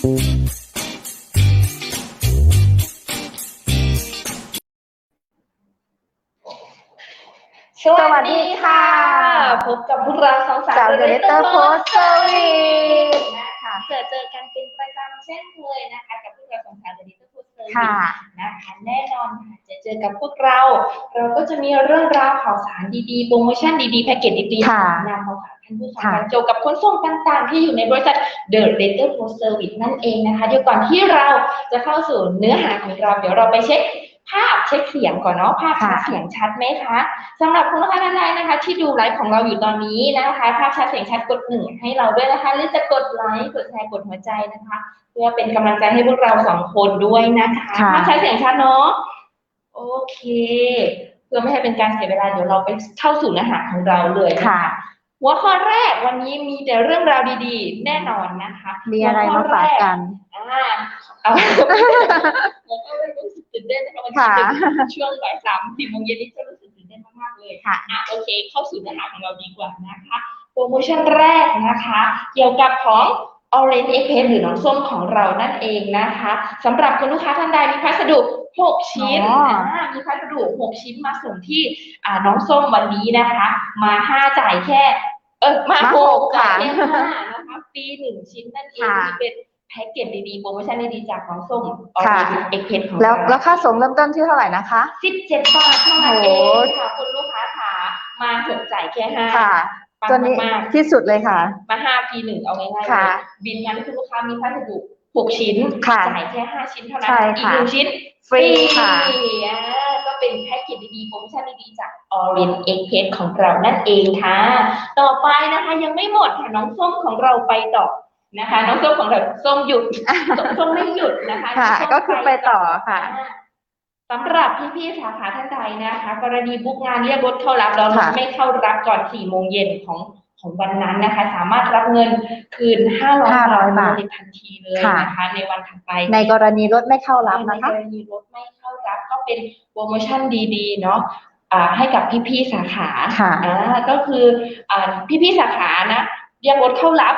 สวัสดีค่ะ พบกับพวกเราสองสาวสาว The Letter Post Service นะคะเจอเจอกันเป็นประจำเช่นเคยนะคะกับพวกเราสองสาว The Letter Post Service ค่ะนะคะแน่นอนค่ะจะเจอกับพวกเรา เราก็จะมีเรื่องราวข่าวสารดีๆโปรโมชั่นดีๆแพ็กเกจดีค่ะๆนำมาฝากท่านผู้ฟังค่ะกันเกี่ยวกับขนส่งต่างๆ ที่อยู่ในบริษัท The Letter Post Service นั่นเองนะคะ เดี๋ยวก่อนที่เราจะเข้าสู่เนื้อหาของเราเดี๋ยวเราไปเช็คภาพเช็คเสียงก่อนเนาะภาพชัดค่ะเสียงชัดไหมคะสำหรับคุณลูกค้าท่านใดนะคะ ที่ดูไลฟ์ของเราอยู่ตอนนี้นะคะ ภาพชัดเสียงชัดกดหนึ่งให้เราด้วยนะคะ หรือจะกดไลค์กดแชร์กดหัวใจนะคะ เพื่อเป็นกำลังใจให้พวกเราสองคนด้วยนะคะค่ะภาพชัดเสียงชัดเนาะโอเค เพื่อไม่ให้เป็นการเสียเวลาเดี๋ยวเราไปเข้าสู่เนื้อหาของเราเลยนค่ะ หัวข้อแรกวันนี้มีแต่เรื่องราวดีๆ แน่นอนนะคะ มีอะไรมาฝากกันอ่าเอาหัวข้อแรกรู้สึกตื่นเต้นนะคะวันที่ค่ะหนึ่งช่วงบ่ายสามสี่โมงเย็นนี้จะรู้สึกตื่นเต้นมากๆเลยค่ะอะโอเค เข้าสู่เนื้อหาของเราดีกว่านะคะ โปรโมชั่นแรกนะคะ เกี่ยวกับของ Orange Express หรือน้องส้มของเรานั่นเองนะคะสำหรับคุณลูกค้าท่านใดมีพัสดุ 6 ชิ้นอ๋ออ่ามีพัสดุ 6 ชิ้นมาส่งที่อ่าน้องส้มวันนี้นะคะ มา 5 จ่ายแค่ เออมามาหหกกจ่ายค่ะแค่ห้านะคะฟรีหนึ่งชิ้นนั่นเองค่ะ ที่เป็นแพ็กเกจดีๆโปรโมชั่นดีๆจากน้องส้มค่ะ Orange Express ของแล้วเราแล้วค่าส่งเริ่มต้นที่เท่าไหร่นะคะ สิบเจ็ดบาทเท่านั้นเอโอ้งค่ะคุณลูกค้าค่ะมาหกจ่ายแค่ห้าค่ะ ปังตัวนี้มากที่สุดเลยค่ะ ๆมาห้าปีหนึ่งเอาง่ายๆเลค่ะ ยบินนั้นคุณลูกค้ามีพัสดุหกชิ้นค่ะ จ่ายแค่ห้าชิ้นเท่านั้นใช่อีกค่ะ หนึ่งชิ้นฟรีค่ะอ่า ก็เป็นแพ็กเกจดีๆโปรโมชั่นดีๆจาก Orange Express ของเรานั่นเองค่ะ ต่อไปนะคะยังไม่หมดค่ะน้องส้มของเราไปต่อนะคะ น้องส้มของเราส้มหยุดส้มไม่หยุดนะคะค่ะน้งส้มก็คือไปต่อค่ะสำหรับพี่ๆสาขาท่านใดนะคะ กรณีบุ๊กงานเรียกรถเข้ารับแล้วรถค่ะไม่เข้ารับก่อน4โมงเย็นของของวันนั้นนะคะ สามารถรับเงินคืน 500 500บาบาททในทันทีเลยค่ะนะคะ ในวันถัดไป ในกรณีรถไม่เข้ารับในนะคะกรณีรถไม่เข้า รับก็เป็นโปรโมชั่นดีๆเนาะอ่าให้กับพี่ๆสาขาค่ะอ่าก็คืออ่าพี่ๆสาขานะเรียกรถเข้ารับ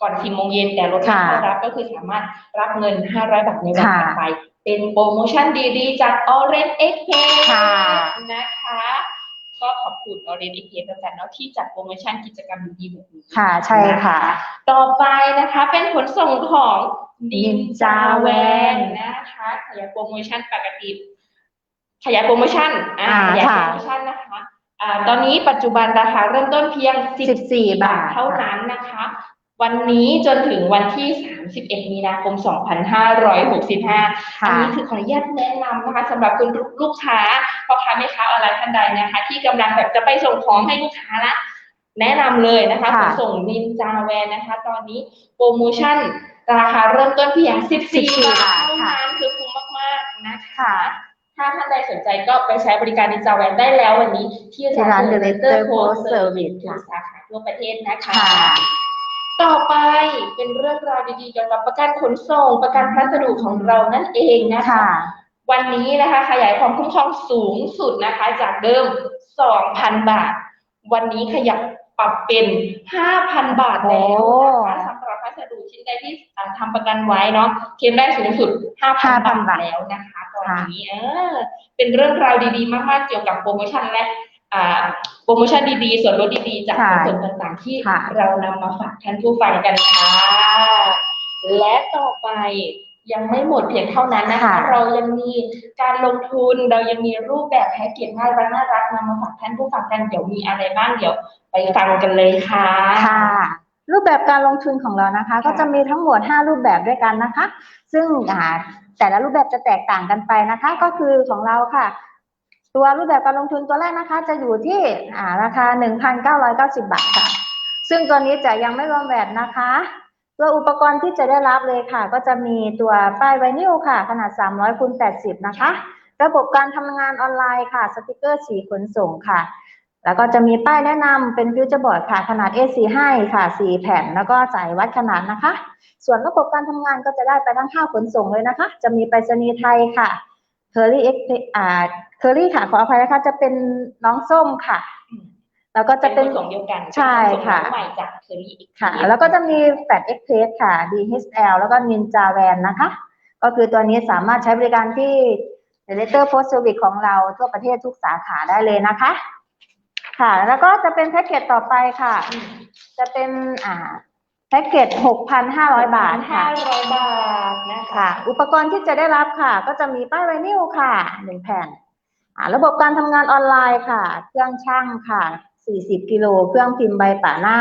ก่อน4โมงเย็นแต่รถไม่ค่ะเข้ารับก็คือสามารถรับเงิน 500 บาทในวันค่ะถัดไป เป็นโปรโมชั่นดีๆ จาก Orange Express ค่ะนะคะก็ขอบคุณ Orange Express แล้วกันเนาะที่จัดโปรโมชั่นกิจกรรมดีๆแบบนี้ค่ะ ใช่ค่ะ ต่อไปนะคะเป็นขนส่งของ Ninja Ninja Van Van นะคะขยายโปรโมชั่นปกติขยายโปรโมชั่นอ่าอ่าขยายค่ะโปรโมชั่นนะคะอ่าตอนนี้ปัจจุบันราคาเริ่มต้นเพียง 14 บาทเท่านั้นนะคะ วันนี้จนถึงวันที่ 31 มีนาคม 2565 อันค่ะนี้คือขออนุญาตแนะนำนะคะสำหรับคุณลูกค้าพ่อค้าแม่ค้าออนไลน์ท่านใดนะคะ ที่กำลังแบบจะไปส่งของให้ลูกค้าละ แนะนำเลยนะคะขค่ะนส่งนินจาแวนนะคะ ตอนนี้โปรโมชั่นราคาเริ่มต้นเพียง 14 บาทเท่านั้นคือคุ้มมาก ๆ นะคะค่ะถ้าท่านใดสนใจก็ไปใช้บริการนินจาแวนได้แล้ววันนี้ ที่ที่ร้าน The The Letter Letter Post Post Service Service ทุค่ะกสาขาทั่วประเทศนะคะค่ะต่อไปเป็นเรื่องราวดีๆเกี่ยวกับประกันขนส่ง ประกันพัสดุของเรานั่นเองนะคะค่ะวันนี้นะคะขยายความคุ้มครองสูงสุดนะคะ จากเดิม 2,000 บาท วันนี้ขยับ ปรับเป็น 5,000 บาทแล้วนะคะสำหรับพัสดุชิ้นใดที่อ่าทำประกันไว้เนาะเคลมได้สูงสุด 5,000บาทบาทแล้วนะคะตอนนี้เออเป็นเรื่องราวดีๆ มากๆ เกี่ยวกับโปรโมชั่นและอ่าโปรโมชั่นดีๆ ส่วนลดดีๆ จากค่ะส่วนต่างๆ ที่ค่ะเรานำมาฝากท่านผู้ฟังกันค่ะและต่อไป ยังไม่หมดเพียงเท่านั้นนะคะค่ะเรายังมีการลงทุนเรายังมีรูปแบบแพ็กเกจน่ารักน่ารักนำมาฝากท่านผู้ฟังกันเดี๋ยวมีอะไรบ้างเดี๋ยวไปฟังกันเลยค่ะค่ะรูปแบบการลงทุนของเรานะคะ ก็จะมีทั้งหมด 5 รูปแบบด้วยกันนะคะ ซึ่งอ่าแต่ละรูปแบบจะแตกต่างกันไปนะคะ ก็คือของเราค่ะ ตัวรูปแบบการลงทุนตัวแรกนะคะ จะอยู่ที่อ่าราคา 1,990 บาทค่ะ ซึ่งตัวนี้จะยังไม่รวมแวดนะคะ ตัวอุปกรณ์ที่จะได้รับเลยค่ะ ก็จะมีตัวป้ายไวนิลค่ะ ขนาด 300คูณ80 นะคะ ระบบการทำงานออนไลน์ค่ะ สติกเกอร์สีขนส่งค่ะ แล้วก็จะมีป้ายแนะนำเป็นฟิวเจอร์บอร์ดค่ะ ขนาด A4 ให้ค่ะ 4 แผ่น แล้วก็สายวัดขนาดนะคะ ส่วนระบบการทำงานก็จะได้ไปทั้ง5ขนส่งเลยนะคะ จะมีไปรษณีย์ไทยค่ะเคอรี่เอ็กอ่าเคอรี่ค่ะ ขออภัยนะคะ จะเป็นน้องส้มค่ะ แล้วก็จะเป็นขนส่งเดียวกันใช่ค่ะเป็นขนส่งน้องใหม่จากเคอรี่อีกค่ะ แล้วก็จะมีแฟล Express ค่ะ DHL แล้วก็ Ninja Van นะคะ ก็คือตัวนี้สามารถใช้บริการที่ Letter Post Service ของเราทั่วประเทศทุกสาขาได้เลยนะคะ ค่ะ แล้วก็จะเป็นแพ็กเกจต่อไปค่ะอืมจะเป็นอ่าแพ็กเกจ 6,500 บาทค่ะห้าร้อยบาทนะคะค่ะอุปกรณ์ที่จะได้รับค่ะ ก็จะมีป้ายไวนิลค่ะหนึ่งแผ่นอ่าระบบการทำงานออนไลน์ค่ะ เครื่องช่างค่ะ 40 กิโล เครื่องพิมพ์ใบป่าหน้า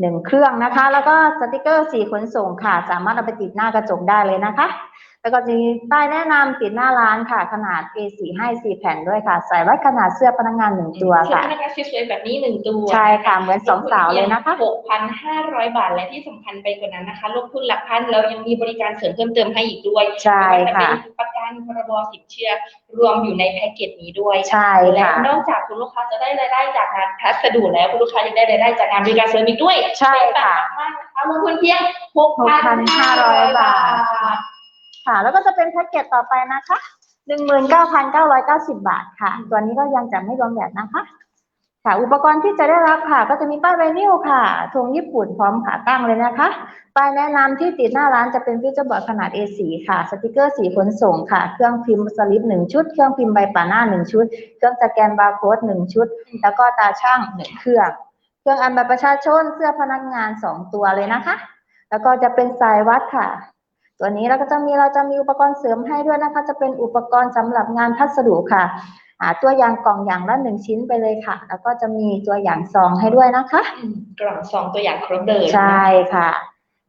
หนึ่งเครื่องนะคะ แล้วก็สติกเกอร์สีขนส่งค่ะ สามารถเอาไปติดหน้ากระจกได้เลยนะคะ แล้วก็จะมีป้ายแนะนำติดหน้าร้านค่ะ ขนาด A4 ให้4แผ่นด้วยค่ะ ใส่ไว้ขนาดเสื้อพนักงานหนึ่งตัวเสื้อค่ะพนักงานสวยๆแบบนี้หนึ่งตัว ใช่ค่ะ เหมือนสองสาวเลยนะคะหกพันห้าร้อยบาทและที่สำคัญไปกว่านั้นนะคะลงทุนหลักพันเรายังมีบริการเสริมเพิ่มเติมให้อีกด้วย ใช่ค่ะไม่ว่าจเป็นประกันพรบสินเชื่อรวมอยู่ในแพ็กเกจนี้ด้วย ใช่และค่ะนอกจากคุณลูกค้าจะได้รายได้จากงานพัสดุแล้วคุณลูกค้ายังได้รายได้จากงานบริการเสริมอีกด้วย ใช่ค่ะเป็นแบบมากๆนะคะลงทุนเพียงหกพันห้าร้อย6,500บาบาทท ค่ะ แล้วก็จะเป็นแพ็กเกจต่อไปนะคะหนึ่งหมื่นเก้าพันเก้าร้อยเก้าสิบบาทค่ะ ตัวนี้ก็ยังจะไม่รวมแบบนะคะ ค่ะ อุปกรณ์ที่จะได้รับค่ะ ก็จะมีป้ายไวนิลค่ะธงญี่ปุ่นพร้อมขาตั้งเลยนะคะป้ายแนะนำที่ติดหน้าร้านจะเป็นฟิวเจอร์บอร์ดขนาด A4 ค่ะ สติกเกอร์สีขนส่งค่ะ เครื่องพิมพ์สลิปหนึ่งชุด เครื่องพิมพ์ใบป่าหน้าหนึ่งชุด เครื่องสแกนบาร์โค้ดหนึ่งชุด แล้วก็ตาช่างหนึ่งเครื่อง เครื่องอันบัตรประชาชน เสื้อพนักงานสองตัวเลยนะคะ แล้วก็จะเป็นสายวัดค่ะ ตัวนี้เราก็จะมีเราจะมีอุปกรณ์เสริมให้ด้วยนะคะ จะเป็นอุปกรณ์สำหรับงานพัสดุค่ะอ่าตัวอย่างกล่องอย่างละหนึ่งชิ้นไปเลยค่ะ แล้วก็จะมีตัวอย่างซองให้ด้วยนะคะอืมกล่องซองตัวอย่างครบเลยใช่ค่ะ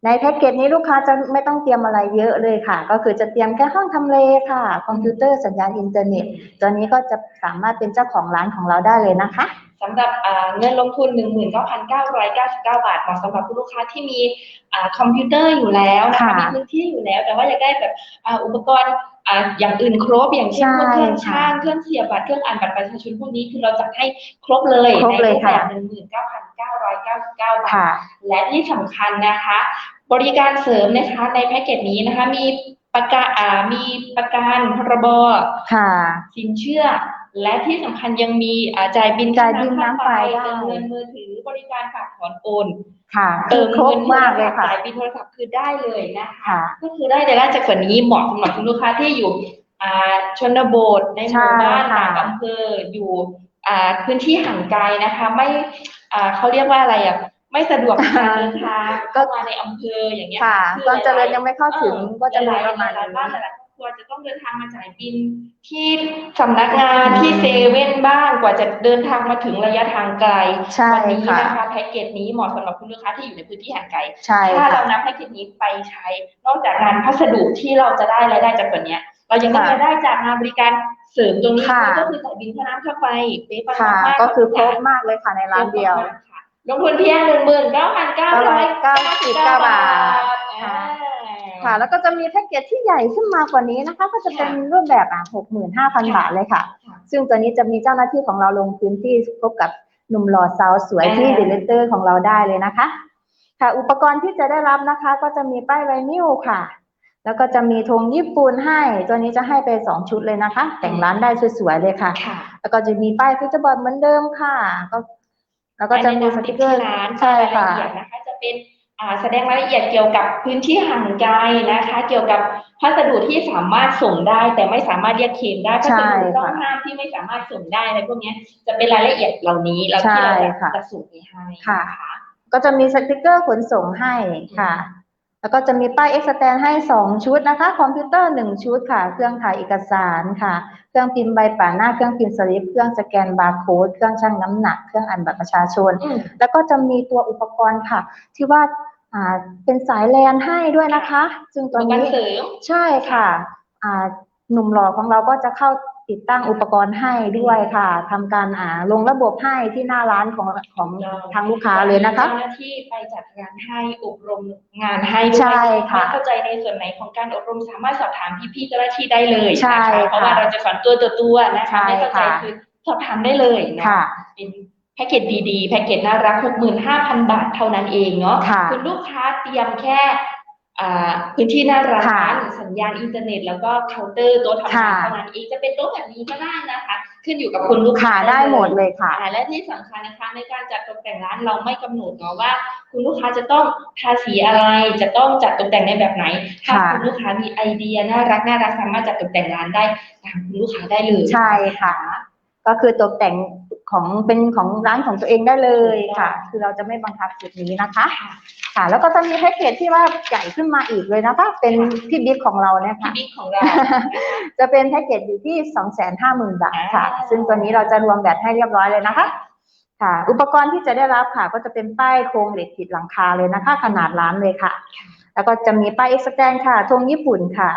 ในแพ็กเกจนี้ลูกค้าจะไม่ต้องเตรียมอะไรเยอะเลยค่ะ ก็คือจะเตรียมแค่ห้องทำเลค่ะ คอมพิวเตอร์สัญญาณอินเทอร์เน็ต ตัวนี้ก็จะสามารถเป็นเจ้าของร้านของเราได้เลยนะคะ สำหรับอ่าเงินลงทุน 19,999 บาทเหมาะสำหรับผู้ลูกค้าที่มีอ่าคอมพิวเตอร์อยู่แล้วนะคะค่ะมีพื้นที่อยู่แล้ว แต่ว่าอยากได้แบบอ่าอุปกรณ์อ่าอย่างอื่นครบอย่างเช่นใช่พวกเครื่องค่ะช่างเครื่องเสียบบัตรเครื่องอ่านบัตรประชาชนพวกนี้คือเราจัดให้ครบเลยครบเลยในรูปค่ะแบบ19,999 บาทค่ะและที่สำคัญนะคะ บริการเสริมนะคะในแพ็กเกจนี้นะคะมีประกันอ่ามีประกันพรบค่ะสินเชื่อ และที่สำคัญยังมีอ่าจ่ายบินจ่ายบินน้ำไฟได้เติมเงินมือถือบริการฝากถอนโอน ค่ะเติมครบเงินมากเลยค่ะจ่ายบินโทรศัพท์คือได้เลยนะคะค่ะก็คือได้รายได้จากส่วนนี้เหมาะสำหรับคุณลูกค้าที่อยู่อ่าชนบทในหมู่บ้านใช่ค่ะต่างอำเภออยู่อ่าพื้นที่ห่างไกลนะคะ ไม่อ่าเขาเรียกว่าอะไรอะไม่สะดวกในการเดินทางเข้ามาในอำเภออย่างเงี้ยค่ะคือความเจริญหลายๆยังไม่เข้าถึงเออก็จะมีหลายๆประมาณหลายๆบ้านหนี้ลายๆ ครอบครัวจะต้องเดินทางมาจ่ายบินที่สำนักงานที่เซเว่นบ้างกว่าจะเดินทางมาถึงระยะทางไกลใช่วันี้ค่ะนะคะแพ็กเกจนี้เหมาะสำหรับคุณลูกค้าที่อยู่ในพื้นที่ห่างไกลใช่ถ้าค่ะเรานำแพ็กเกจนี้ไปใช้ นอกจากงานพัสดุที่เราจะได้รายได้จากส่วนเนี้ยเรายังได้ค่ะรายได้จากงานบริการเสริมตรงนี้ค่ะด้วยก็คือจ่ายบินค่าน้ำค่าไฟเป๊ะปังค่ะมากก็คือครบทุกย่างมากเลยค่ะในร้านเดียวค่ะลงทุนเพียงหนึ่งหมื่นเก้าพันเก้าร้อยเก้าสิบเก้า999บาท ค่ะอ่าค่ะ แล้วก็จะมีแพ็กเกจที่ใหญ่ขึ้นมากว่านี้นะคะ ก็จะเป็นค่ะรูปแบบอะหกหมื่นห้าพันค่ะบาทเลยค่ะค่ะ ซึ่งตัวนี้จะมีเจ้าหน้าที่ของเราลงพื้นที่พบกับหนุ่มหล่อสาวสวยที่อ่าดีเลเตอร์ของเราได้เลยนะคะ ค่ะ อุปกรณ์ที่จะได้รับนะคะ ก็จะมีป้ายไวนิลค่ะ แล้วก็จะมีธงญี่ปุ่นให้ ตัวนี้จะให้ไปสองชุดเลยนะคะ แต่งร้านได้สวยๆเลยค่ะค่ะแล้วก็จะมีป้ายฟิวเจอร์บอร์ดเหมือนเดิมค่ะ ก็ แล้วก็จะมีสติกเกอร์ที่ร้านใช่รายค่ะละเอียดนะคะจะเป็นอ่า แสดงรายละเอียดเกี่ยวกับพื้นที่ห่างไกลนะคะ เกี่ยวกับพัสดุที่สามารถส่งได้ แต่ไม่สามารถเรียกเคลมได้พัสดุต้องห้ามที่ไม่สามารถส่งได้อะไรพวกเนี้ยจะเป็นรายละเอียดเหล่านี้แล้วที่เราใช่จะค่ะจะส่งไปให้ค่ะนก็จะมีสติกเกอร์ขนส่งให้ค่ะ แล้วก็จะมีป้ายเอ็กซ์แตนให้สองชุดนะคะ คอมพิวเตอร์หนึ่งชุดค่ะ เครื่องถ่ายเอกสารค่ะ เครื่องพิมพ์ใบป่าหน้า เครื่องพิมพ์สลิป เครื่องสแกนบาร์โค้ด เครื่องชั่งน้ำหนัก เครื่องอ่านบัตรประชาชนอืมแล้วก็จะมีตัวอุปกรณ์ค่ะ ที่ว่าอ่าเป็นสายแลนให้ด้วยนะคะ ซึ่งอุตัวปกรนี้ณ์เสริมใช่ค่ะอ่าหนุ่มหล่อของเราก็จะเข้า ติดตั้งอุปกรณ์ให้ด้วยค่ะทำการอ่าลงระบบให้ที่หน้าร้านของของทางลูกค้าเลยนะคะเจ้าหน้าที่ไปจัดงานให้อบรมงานให้ด้วยใช่ค่ะไม่เข้าใจในส่วนไหนของการอบรมสามารถสอบถามพี่ๆเจ้าหน้าที่ได้เลยใช่นะคะค่ะเพราะว่าเราจะสอนตัวต่อตัวนะคะใช่ไม่เข้าใจค่ะคือสอบถามได้เลยนะค่ะเป็นแพ็กเกจดีๆ แพ็กเกจน่ารัก 65,000 บาทเท่านั้นเองเนาะค่ะณลูกค้าเตรียมแค่อ่า พื้นที่หน้าร้าค่ะนสัญญาณอินเทอร์เน็ต แล้วก็เคาน์เตอร์โต๊ะทำงานค่ะเท่านั้นเองจะเป็นโต๊ะแบบนี้ก็ได้นะคะ ขึ้นอยู่กับคุณลูกค่ะค้าได้หมดเลยค่ะอ่าและที่สำคัญนะคะในการจัดตกแต่งร้านเราไม่กำหนดเนาะว่า คุณลูกค้าจะต้องทาสีอะไรจะต้องจัดตกแต่งในแบบไหนถ้าค่ะคุณลูกค้ามีไอเดียน่ารักน่ารักสามารถจัดตกแต่งร้านได้ตามคุณลูกค้าได้เลยใช่ค่ะ ก็คือตกแต่ง ของเป็นของร้านของตัวเองได้เลยค่ะ คือเราจะไม่บังคับจุดนี้นะคะ ค่ะ แล้วก็จะมีแพ็กเกจที่ว่าใหญ่ขึ้นมาอีกเลยนะคะ เป็นที่บิ๊กของเราเนี่ยที่ค่ะบิ๊กของเรา จะเป็นแพ็กเกจอยู่ที่250,000บาทค่ะอ่าซึ่งตัวนี้เราจะรวมแบบให้เรียบร้อยเลยนะคะค่ะ อุปกรณ์ที่จะได้รับค่ะ ก็จะเป็นป้ายโครงเหล็กติดหลังคาเลยนะคะ ขนาดร้านเลยค่ะ แล้วก็จะมีป้ายเอ็กซ์แตนค่ะธงญี่ปุ่นค่ะ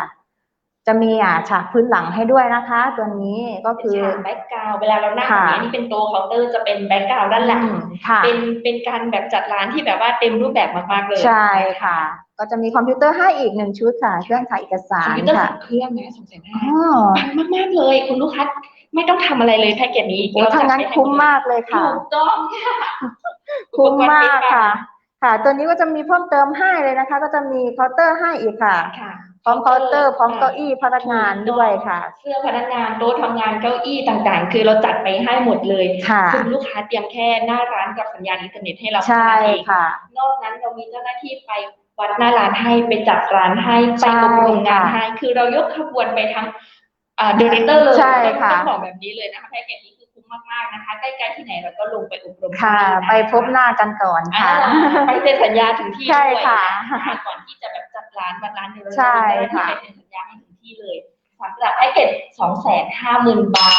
จะมีอ่าฉากพื้นหลังให้ด้วยนะคะ ตัวนี้ก็คือฉากแบ็กกราวเวลาเรานั่งค่ะอย่างนี้นี่เป็นโต๊ะเคาน์เตอร์จะเป็นแบ็กกราวด้านหลังอืมค่ะเป็นเป็นการแบบจัดร้านที่แบบว่าเต็มรูปแบบมากๆเลย ใช่ค่ะ ก็จะมีคอมพิวเตอร์ให้อีกหนึ่งชุดค่ะ เครื่องถ่ายเอกสาคอมรพิวเตอร์ค่ะสามเครื่องนะสองแสนห้าอ๋อปังมากๆเลย คุณลูกค้าไม่ต้องทำอะไรเลยแพ็กเกจนี้โอ้ถ้างั้นคุ้มมากเลยค่ะถูกต้องค่ะคุ้มมากอุปรณ์ค่ะเป็นค่ะ ตัวนี้ก็จะมีเพิ่มเติมให้เลยนะคะ ก็จะมีเคาน์เตอร์ให้อีกค่ะค่ะ พร้อมเคาน์เตอร์พร้อมเก้าอี้พนักงานด้วยค่ะ เสื้อพนักงานโต๊ะทำงานเก้าอี้ต่างๆ คือเราจัดไปให้หมดเลยค่ะคุณลูกค้าเตรียมแค่หน้าร้านกับสัญญาณอินเทอร์เน็ตให้เราใช่เท่านั้นเองค่ะ นอกนั้นเรามีเจ้าหน้าที่ไปวัดหน้าร้านให้ไปจัดร้านให้ไปใช่อบรมงานค่ะให้คือเรายกขบวนไปทั้งอ่าเดเรเตอร์เลยใช่ค่ะต้องบอกแบบนี้เลยนะคะแพ็กเกจนี้คือคุ้ มมากๆนะคะ ใกล้ๆที่ไหนเราก็ลงไปอบรมค่ะที่นั่นนไปพบหน้ากันก่อนอ่าค่ะ ไปเซ็นสัญญาถึงที่ใช่ด้วยค่ะนะคะก่อนที่จะแบบจัดร้านวันร้านเดียวเราใช่จะค่ะไปเซ็นสัญญาให้ถึงที่เลยสำหรับแพ็กเกจสองแสนห้าหมื่นบา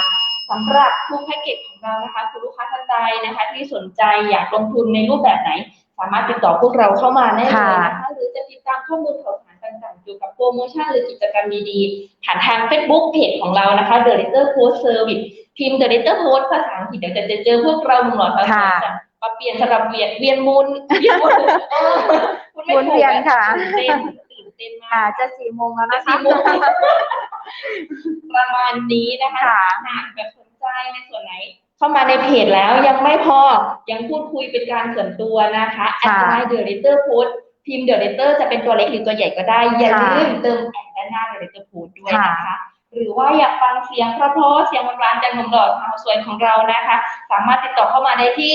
ทสำหรับทุกแพ็กเกจของเรานะคะคุณลูกค้าท่านใดนะคะ ที่สนใจอยากลงทุนในรูปแบบไหน สามารถติดต่อพวกเราเข้ามาได้เลยนะคะหรือจะติดตามข้อมูลข่าวสารต่างๆเกี่ยวกับโปรโมชั่นหรือกิจกรรมดีๆผ่านทาง Facebook เพจของเรานะคะ The Letter Post Service พิมพ์ The Letter Post ภาษาอังกฤษเดี๋ยวจะเจอพวกเราหนุ่มหล่อสาวๆค่ะจะมาเปลี่ยนสลับเวียนเวียนมุนเวียนมุนเออพูดไม่หมุนถูกเวียนค่ะตื่นเต้นตื่นเต้นมาค่ะกจะสี่โมงแล้วจะนะคะสี่โมงประมาณนี้นะคะค่ะหากแบบสนใจในส่วนไหนเข้ามาในเพจแล้วยังไม่พอยังพูดคุยเป็นการส่วนตัวนะคะแอดค่ะไลน์เดอะเรเตอร์โพสพิมพ์เดอะเรเตอร์จะเป็นตัวเล็กหรือตัวใหญ่ก็ได้อย่าค่ะลืมเติมแอดด้านหน้าเดอะเรเตอร์โพสด้วยนะคะค่ะ หรือว่าอยากฟังเสียงเพราะๆเสียงหวานๆจากหนุ่มหล่อสาวสวยของเรานะคะ สามารถติดต่อเข้ามาได้ที่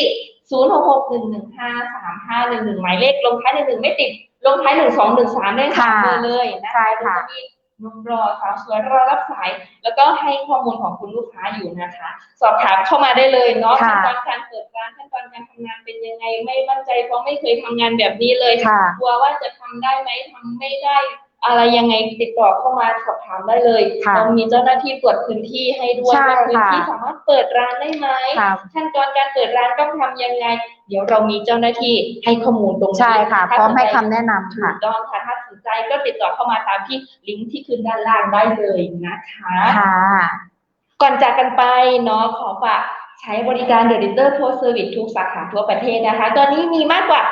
0 6 6 1 1 5 3 5 1 1 หมายเลขลงท้าย1 1ไม่ติด ลงท้าย 1 2 1 3ได้สามค่ะเบอร์เลยนะใช่คะค่ะจะมีหนุ่มรอสาวสวยรอรับสาย แล้วก็ให้ข้อมูลของคุณลูกค้าอยู่นะคะ สอบถามเข้ามาได้เลยเนาะขั้ค่ะนตอนการเปิดร้านขั้นตอนการทำงานเป็นยังไง ไม่มั่นใจเพราะไม่เคยทำงานแบบนี้เลยค่ะกลัวว่าจะทำได้ไหมทำไม่ได้ อะไรยังไงติดต่อเข้ามาสอบถามได้เลยค่ะเรามีเจ้าหน้าที่ตรวจพื้นที่ให้ด้วยใช่ว่าพื้นค่ะที่สามารถเปิดร้านได้ไหมค่ะขั้นตอนการเปิดร้านต้องทำยังไง เดี๋ยวเรามีเจ้าหน้าที่ให้ข้อมูลตรงนี้ใช่ค่ะพถ้าร้อมให้สนใจคำแนะนำถูค่ะกต้องค่ะถ้าสนใจก็ติดต่อเข้ามาตามที่ลิงก์ที่ขึ้นด้านล่างได้เลยนะคะค่ะก่อนจากกันไปเนาะขอฝากใช้บริการ The Litter Post Service ทุกสาขาทั่วประเทศนะคะ ตอนนี้มีมากกว่า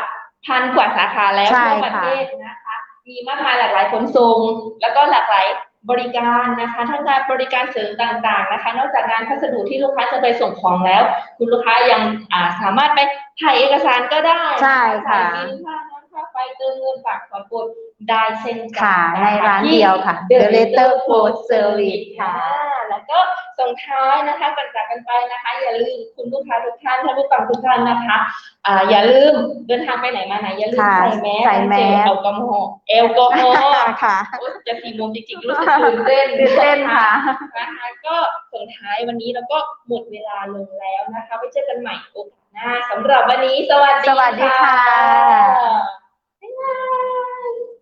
พันกว่าสาขาแล้วใช่ทั่วประค่ะเทศนะคะ มีมากมายหลากหลายขนส่ง แล้วก็หลากหลายบริการนะคะทั้งการบริการเสริมต่างๆนะคะ นอกจากงานพัสดุที่ลูกค้าจะไปส่งของแล้ว คุณลูกค้ายังอ่าสามารถไปถ่ายเอกสารก็ได้ใช่ค่ะถ่ายบินค่าน้ำค่าไฟเติมเงินฝากถอนกดได้เช่นกัค่ะนในนะคะร้านที่เดียวค่ะ The The Letter Letter Post Post Service Service ค่ะค่ะแล้วก็ ส่งท้ายนะคะก่อนจากกันไปนะคะ อย่าลืมคุณลูกค้าทุกท่านท่านผู้ฟังทุกท่านนะคะอ่าอย่าลืมเดินทางไปไหนมาไหนอย่าลืมค่ะใส่แมสใส่แมสเจลแอลกอฮอล์แอลกอฮอล์ค่ะโอ๊ยจะสี่โมงจริงๆรู้สึกตื่นเต้นตื่นเต้นค่ะนะคะก็ส่งท้ายวันนี้แล้วก็หมดเวลาลงแล้วนะคะไว้เจอกันใหม่โอกาสหน้าสำหรับวันนี้ สวัสดีสวัสดีค่ะค่ะ